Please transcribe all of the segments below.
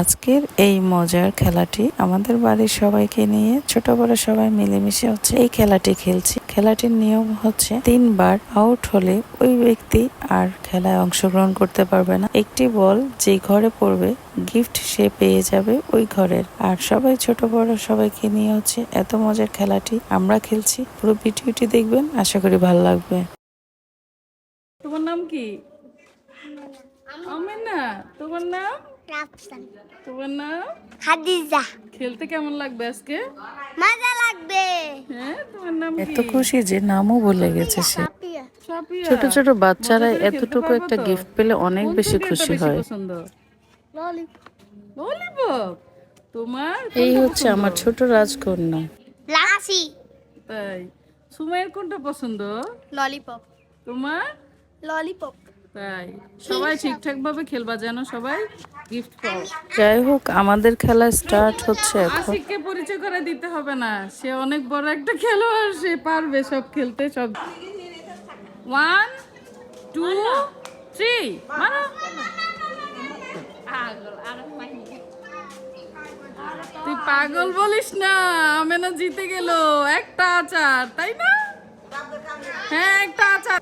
আজকের এই মজার খেলাটি আমাদের বাড়ির সবাইকে নিয়ে, ছোট বড় সবাই মিলেমিশে হচ্ছে এই খেলাটি খেলছি। খেলাটির নিয়ম হচ্ছে তিনবার আউট হলে ওই ব্যক্তি আর খেলায় অংশগ্রহণ করতে পারবে না। একটি বল যে ঘরে পড়বে গিফট সে পেয়ে যাবে ওই ঘরের। আর সবাই ছোট বড় সবাইকে নিয়ে হচ্ছে এত মজার খেলাটি আমরা খেলছি। পুরো ভিডিওটি দেখবেন আশা করি ভালো লাগবে। তোমার নাম কি? আমেনা। তোমার নাম? রাফসান। তোমার নাম? খাদিজা খেলতে কেমন লাগবে আজকে? মজা লাগবে। হ্যাঁ তোমার নাম এত খুশি যে নামও ভুলে গেছে সে। ছোট ছোট বাচ্চারা এতটুকু একটা গিফট পেলে অনেক বেশি খুশি হয়। ললিপপ তোমার এই হচ্ছে আমার ছোট রাজকন্যা। লাসি। তাই। সুমাইয়ের কোনটা পছন্দ? ললিপপ তোমার? ললিপপ তাই। সবাই ঠিকঠাক ভাবে খেলবা যেন সবাই গিফট পাও। যাই হোক আমাদের খেলা স্টার্ট হচ্ছে এখন। আশিককে পরিচয় করে দিতে হবে না। সে অনেক বড় একটা খেলোয়াড় সে পারবে সব খেলতে সব। ওয়ান টু থ্রি মারো। তুই পাগল বলিস না আমেনা জিতে গেল। একটা আচার তাই না? হ্যাঁ একটা আচার।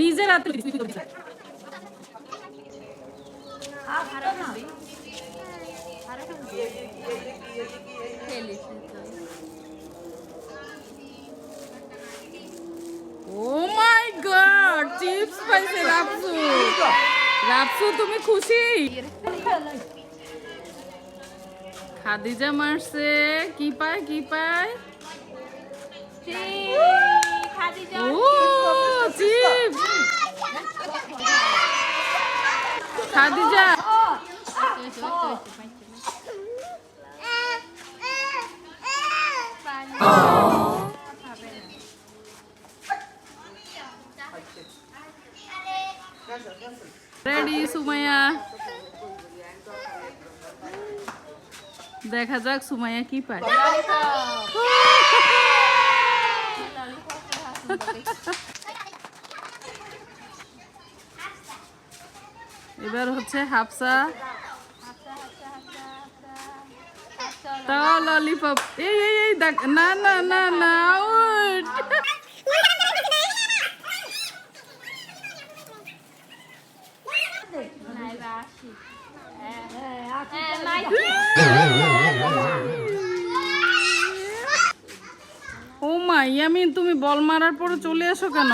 নিজের হাতে মাই চিপস পাইছে তুমি খুশি? খাদিজা মারছে। কি পায় কি পায়? ও চিপস খাদিজা রেডি সুমাইয়া দেখা যাক সুমাইয়া কি পায় এবার হচ্ছে হাফসা। তাও ললিপপ। এই এই এই দেখ না না না না আউট ও ইয়ামিন তুমি বল মারার পরে চলে এসো কেন?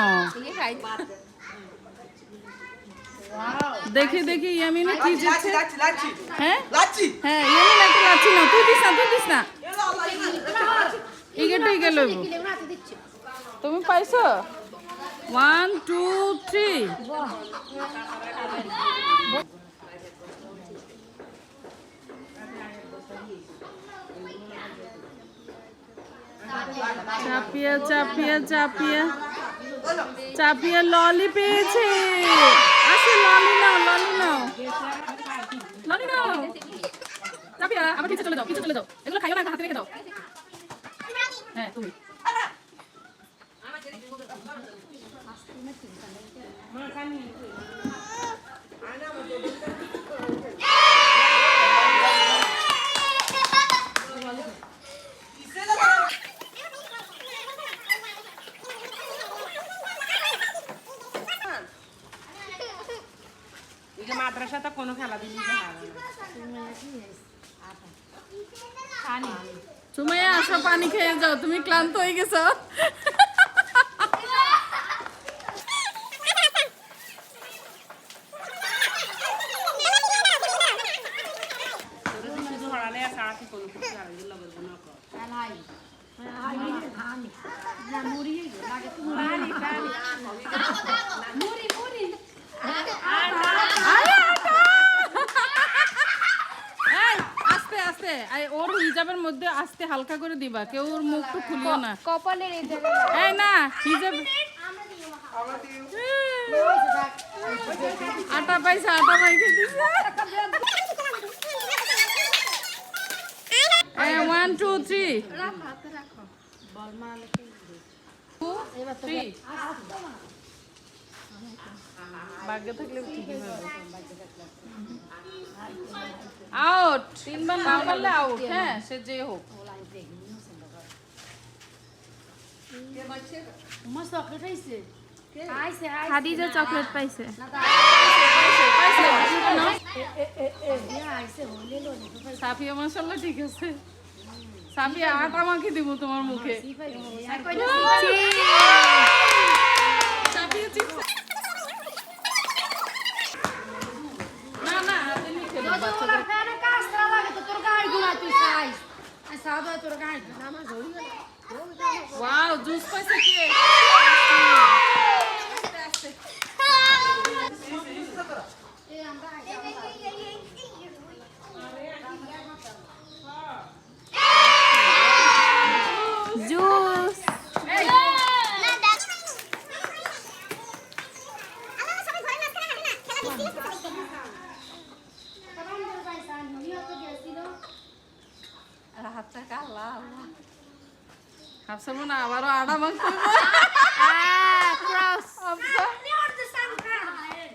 দেখি দেখি ইয়ামিনে কি লাচি হ্যাঁ? লাচি হ্যাঁ ইয়ামিন একটা লাচ্ছি না তুই দিস না তুই দিস না। ইগেটাই গেল তুমি পাইছো? ওয়ান টু থ্রি চাপিয়া চাপিয়া চাপিয়া। চাপিয়া ললি পেয়েছে। আসে, ললি নাও ললি নাও। ললি নাও। চাপিয়া, আবার পিছে চলে যাও পিছে চলে যাও। এগুলো খাইও না হাতে রেখে দাও। হ্যাঁ তুমি। এই যে মাদ্রাসাতে কোনো খেলা দিলি সুমাইয়া আসো পানি খেয়ে যাও। তুমি ক্লান্ত হয়ে গেছো। শুধু হড়ালে সারা কি কোনো কিছু আর বলব না এই, ওর হিজাবের মধ্যে আস্তে হালকা করে দিবা কেউ ওর মুখটা খুলিও না। কপালের এই না হিজাব আটা পাইছে আটা পাইছে ওয়ান টু থ্রি থ্রি ভাগ্য থাকলে ঠিকই হবে। আউট তিনবার না পারলে আউট হ্যাঁ সে যে হোক। খাদিজা চকলেট পাইছে। সাফিয়া মাসাল্লাহ ঠিক আছে। সাফিয়া আটা মাখি দিব তোমার মুখে সাফিয়া চিপস না না হাতে নিয়ে খেলো বাচ্চাদের ওয়াও জুস পাইছে কে জুস হাফসার মনে আবারও হবে।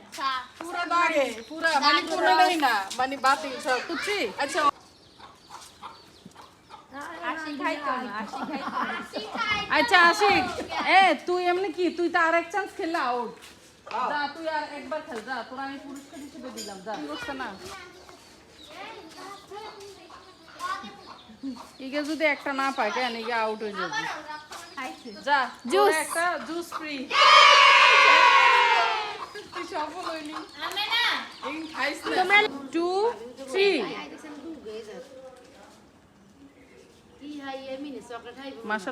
হাফসা, পুরা দাগে, পুরা, মানে পুরাটাই না, মানে বাতিল সব, বুঝছি? আচ্ছা, আচ্ছা আশিক এ তুই এমনি কি তুই তো আর এক চান্স খেললে আউট যা তুই আর একবার খেল যা তোর আমি পুরস্কার হিসেবে দিলাম যা না ইগে যদি একটা না পায় কেন ইগে আউট হয়ে যাবে। যা জুস একটা জুস ফ্রি তুই সফল হইলি।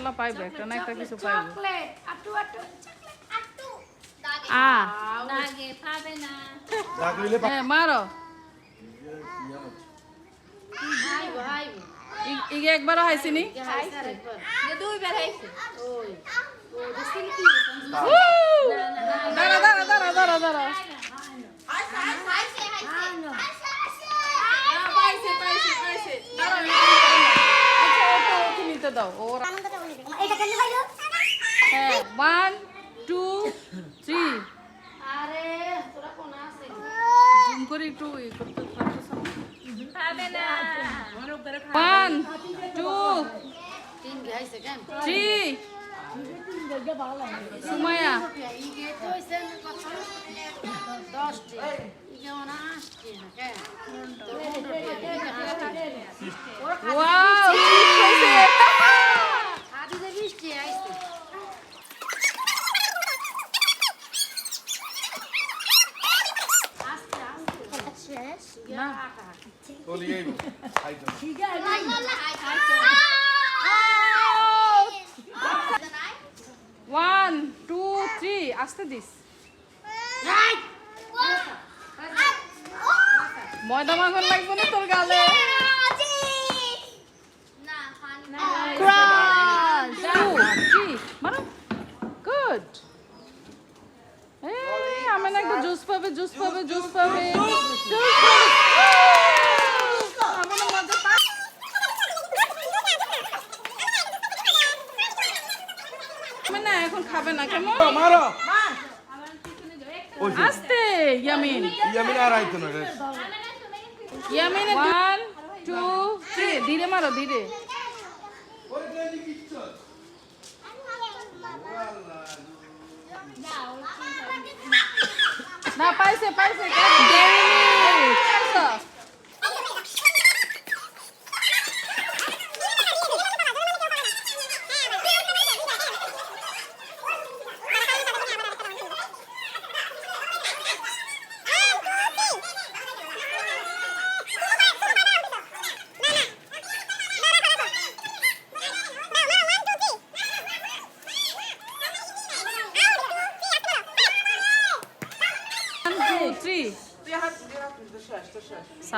না। পাইবে একটা না একটা কিছু পাইবে। আ। হ্যাঁ মারো। ইগে একবারও হাইছিনি দাঁড়া দাঁড়া দাঁড়া দাঁড়া দাঁড়া। দাঁড়া আচ্ছা ওটা ওকে নিতে দাও। ওর হ্যাঁ ওয়ান টু থ্রি জুম করে একটু করতে one two three Sumaiya wow না। ওয়ান টু থ্রি আসতে দিস। ময়দা মাখন লাগবে না তোর গালে টু থ্রি মারো গুড এই আমি না একটু জুস পাবে জুস পাবে জুস পাবে জুস পাবে। না এখন খাবে না কেমন? মারো আস্তে ইয়ামিন। ইয়ামিন আর আইতো না ইয়ামিন ওয়ান টু থ্রি ধীরে মারো ধীরে। না পাইছে পাইছে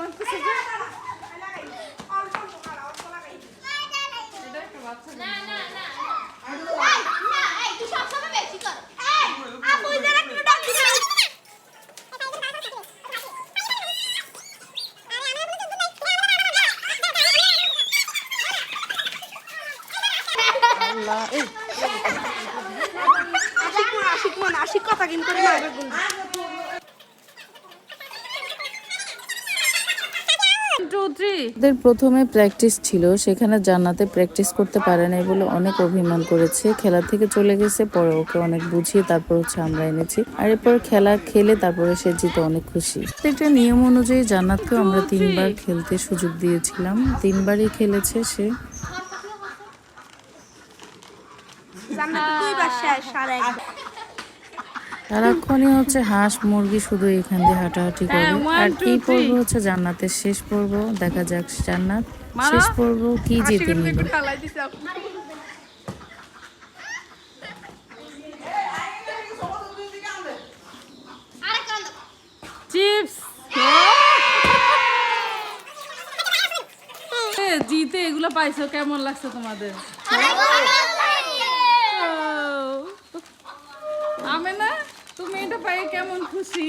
মাখতেছে যে। এটা একটা বাচ্চা মেয়ে। One, two, three. ওদের প্রথমে প্র্যাকটিস ছিল সেখানে জান্নাতে প্র্যাকটিস করতে পারে নাই বলে অনেক অভিমান করেছে। খেলা থেকে চলে গেছে পরে ওকে অনেক বুঝিয়ে তারপর হচ্ছে আমরা এনেছি। আর এরপর খেলা খেলে তারপরে সে জিতে অনেক খুশি। একটা নিয়ম অনুযায়ী জান্নাতকে আমরা তিনবার খেলতে সুযোগ দিয়েছিলাম। তিনবারই খেলেছে সে। সারাক্ষণই হচ্ছে হাঁস মুরগি শুধু এখান দিয়ে হাঁটাহাঁটি করে। হ্যাঁ, আর two, এই পর্ব হচ্ছে জান্নাতের শেষ পর্ব। দেখা যাক জান্নাত। শেষ পর্ব কি জিতে নিল চিপস। জিতে এগুলো পাইছো। কেমন লাগছে তোমাদের? কেমন খুশি?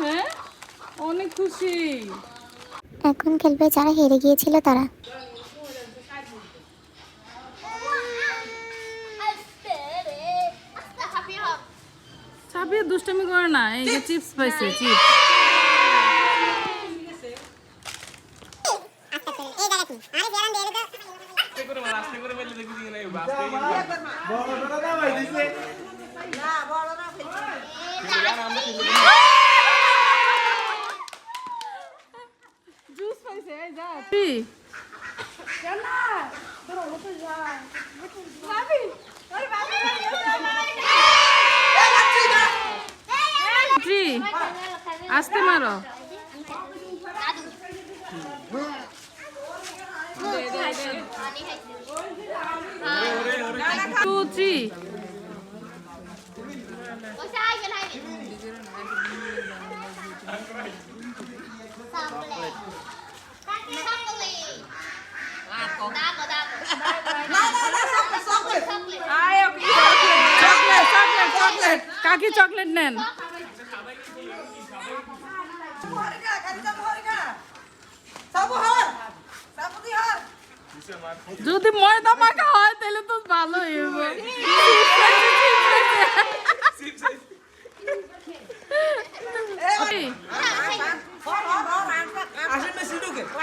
হ্যাঁ? অনেক খুশি। এখন খেলবে যারা হেরে গিয়েছিল তারা। সাবিয়া দুষ্টামি করে না এই যে চিপস পাইছে চিপস জুস পাইছে এই যা কি আসতে মারো। Two three chocolate chocolate chocolate কাকি চকলেট নেন যদি ময়দা মাখা হয় তাহলে তো ভালো হইব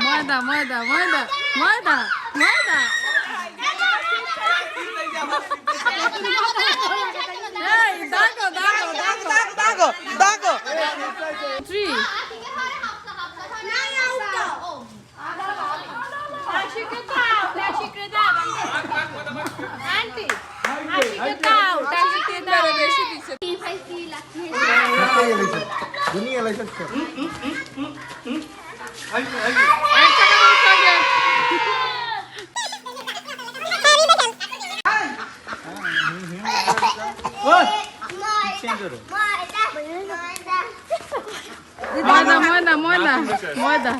ময়দা ময়দা ময়দা ময়দা ময়দা এই দাগো দাগো দাগো দাগো থ্রি দুনিয়া লাইসেন্স এক টাকা দশ টাকা ময়দা। ময়দা ময়দা ময়দা